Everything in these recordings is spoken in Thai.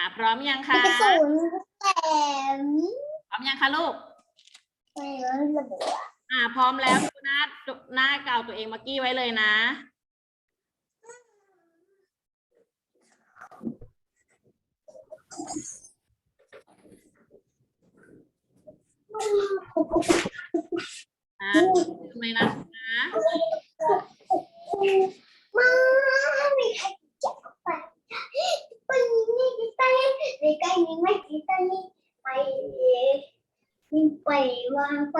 อ่าพร้อมยังคะศูนย์แปดพร้อมยังคะลูกไม่ระบุอะอ่าพร้อมแล้วดูหน้าดูหน้าเก่าตัวเองเมื่อกี้ไว้เลยนะอ่าทำไมนะนะ มาไม่ใครจะไปไปนี่ไปในใกล้นี้ไม่กี่ตานี้ไปนี่ไป วางไป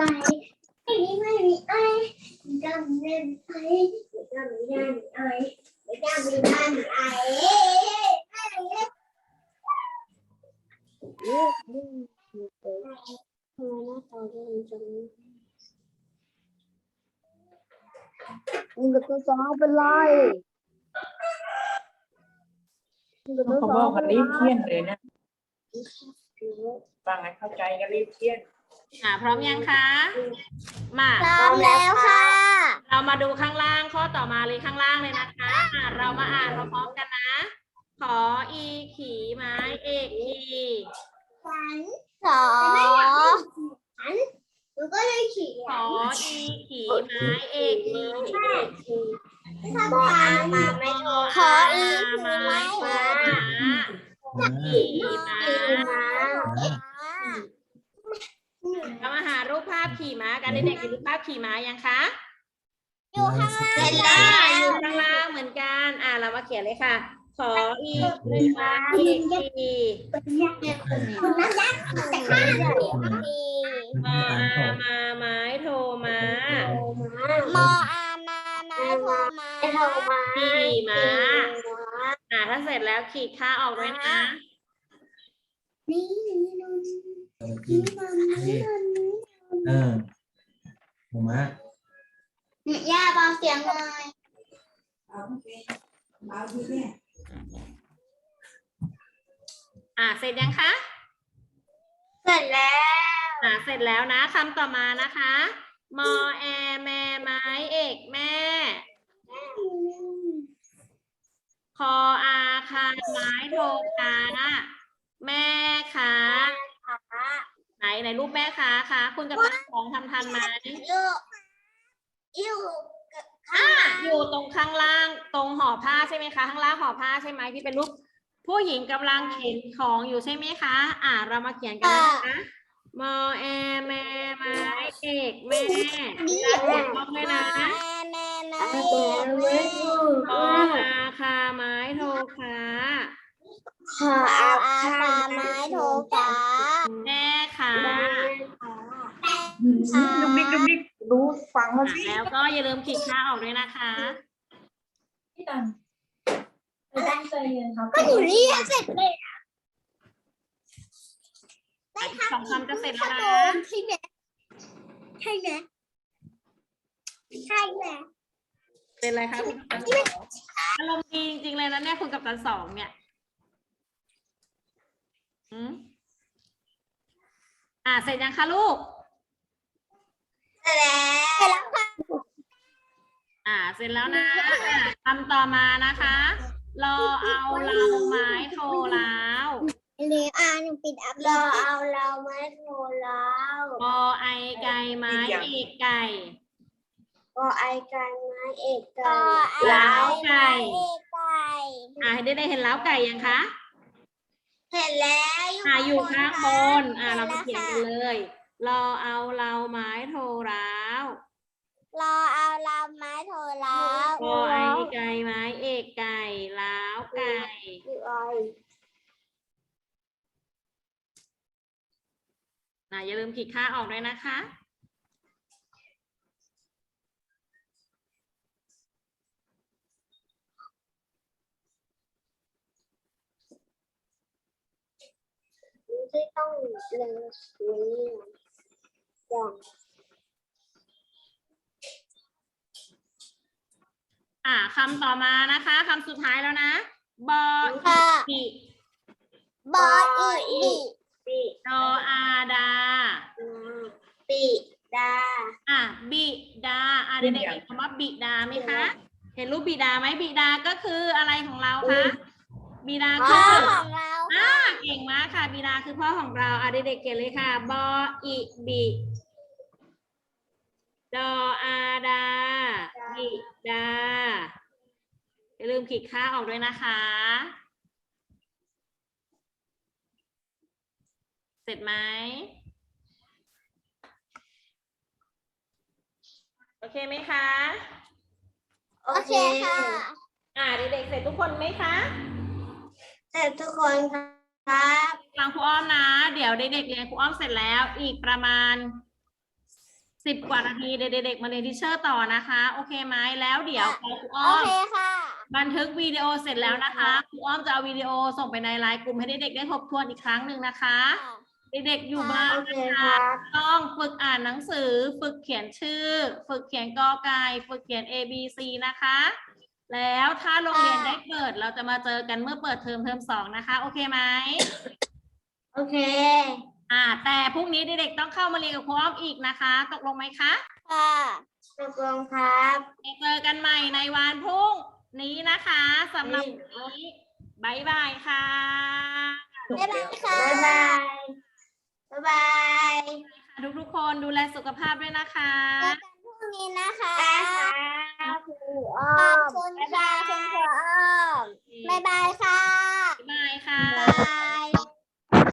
ไอ้นี่ไม่มีไอ้ดำเล่นไอ้ดำไม่ได้ไอ้ไม่ได้ไม่ได้ไอ้มึงกับตัวสอเป็นไรมึงกับตัวเขาสบอองกเป็นนไรรีบเที่ยนเลยนะฟังให้เข้าใจก็รีบเที่ยน อ่าพร้อมยังคะ มา พร้อมแล้วค่ะ เรามาดูข้างล่างข้อต่อมาเลยข้างล่างเลยนะคะอะเรามาอ่านพร้อมๆกันนะ ขออีขี่ไม้เอกขีฝันสอฝันหนูก็เลยเขียขอนอีขี่ไม้เอกขีบออามาไม่โทรขออีไม้ไม้ไม้มาขี่ม้ามา เรามาหารูปภาพ ขี่ม้ากันเด็กๆเห็นรูปภาพขี่ม้ายังคะอยู่ข้างล่างเสร็จแล้อ่าวอยู่ข้างล่างเหมือนกัน อ่าเรามาเขียนเลยค่ะ ขออีขี่ไม้เอกขีคุณนั่นยักษ์แต่ข้างเดียวมออามาไม้โทม้ามออามาไม้โทรมาโทรมาขี่ม้า อ่าถ้าเสร็จแล้วขีดค่าออกด้วยนะ นี่นี่นี่นี่นี่เออหมูมะนี่ย่าเบาเสียงหน่อยอ่าเสร็จยังคะ เสร็จแล้ว อ่าเสร็จแล้วนะคำต่อมานะคะ มอแอแม่ไม้เอกแม่ คออาคาไม้โทคาแม่คะ ไหนไหนรูปแม่คะคะคุณกับตันสองทำทันไหมอยู่อยู่อ่าอยู่ตรงข้างล่างตรงห่อผ้าใช่ไหมคะข้างล่างห่อผ้าใช่ไหมที่เป็นรูปผู้หญิงกำลังเข็นของอยู่ใช่ไหมคะ อ่าเรามาเขียนกันนะคะมอแอแม่ไม้เอกแม่จะเขียนต้องเลยนะแม่แม่คออาคาไม้โทคาขออาคาไม้โทฟ้าแม่ค่ะ ดุกดิกดุกดิกรู้ฟังเขาสิแล้วก็อย่าลืมขีดค่าออกด้วยนะคะพี่ตันไปตั้งใจเรียนครับก็หนูเรียนเสร็จเลยได้สองคำจะเสร็จแล้วนะใช่ไหมใช่ไหมใช่ไหมเป็นไรคะคุณกัปตันสองอารมณ์ดีจริงๆเลยนะเนี่ยคุณกัปตันสองเนี่ยอืมอ่าเสร็จยังคะลูก เสร็จแล้วค่ะอ่า เสร็จแล้วนะอะคำต่อมานะคะ รอเอาเราไม้โทรแล้ว เรียนอ่านหนูปิดอัพรอเอาเราไม้โทรแล้วปอไอไก่ไม้เอกไก่ก็ไอกันไม้เอกไก่ล้าวไก่เอกไก่อ่าให้ได้ได้เห็นแล้วไก่ยังคะเห็นแล้วอ่าอยู่ข้างบน อ่าเรามาเขียนกันเลยเลย รอเอาเราไม้โทรแล้วรอเอาเราไม้โทรแล้วปอไอไก่ไม้เอกไก่ล้าวไก่อ่าอย่าลืมขีดค่าออกด้วยนะคะ ที่ต้องเรียนนี้ อย่างอ่าคำต่อมานะคะคำสุดท้ายแล้วนะ บอค่ะอีบออีปีดออาดาปีดา อะบิดาอะเด็กๆเห็นคำว่าบิดาไหมคะ เห็นรูปบิดาไหมบิดาก็คืออะไรของเราคะบิดาพ่อคือของเราอ่าเก่งมากค่ะบีดาคือพ่อของเราอะเด็กๆเก่งเลยค่ะ บออิบิดออาดา บิดา อย่าลืมขีดค่าออกด้วยนะคะ เสร็จไหม โอเคไหมคะ โอเคค่ะ อ่าเด็กๆเสร็จทุกคนไหมคะ เสร็จทุกคนครับ ฟังครูอ้อมนะ เดี๋ยวเด็กๆเรียนครูอ้อมเสร็จแล้ว อีกประมาณ สิบกว่านาทีเด็กๆมาเรียนทิเชอร์ต่อนะคะ โอเคไหมแล้วเดี๋ยวพอครูโออ้อมเคค่ะบันทึกวิดีโอเสร็จแล้วนะคะครูอ้อมจะเอาวิดีโอส่งไปในไลน์กลุ่มให้เด็กๆได้ทบทวนอีกครั้งหนึ่งนะคะ เด็กๆอยู่บ้านโอเคนะคคะรับต้องฝึกอ่านหนังสือ ฝึกเขียนชื่อ ฝึกเขียนกอไก่ฝึกเขียน A B C นะคะ แล้วถ้าโรงเรียนได้เปิดเราจะมาเจอกันเมื่อเปิดเทอมเทอมสองนะคะ โอเคไหมโอเค อ่า แต่พรุ่งนี้เด็กๆต้องเข้ามาเรียนกับครูอ้อมอีกนะคะ ตกลงไหมคะค่ะตกลงครับเจอกันใหม่ในวันพรุ่งนี้นะคะสำหรับวันนี้บายบายค่ะบ๊ายบายค่ะบ๊ายบายบ๊ายบายทุกๆคนดูแลสุขภาพด้วยนะคะเจอกันพรุ่งนี้นะคะขอบคุณค่ะคุณครูอ้อมบ๊ายบายค่ะบ๊ายบายค่ะ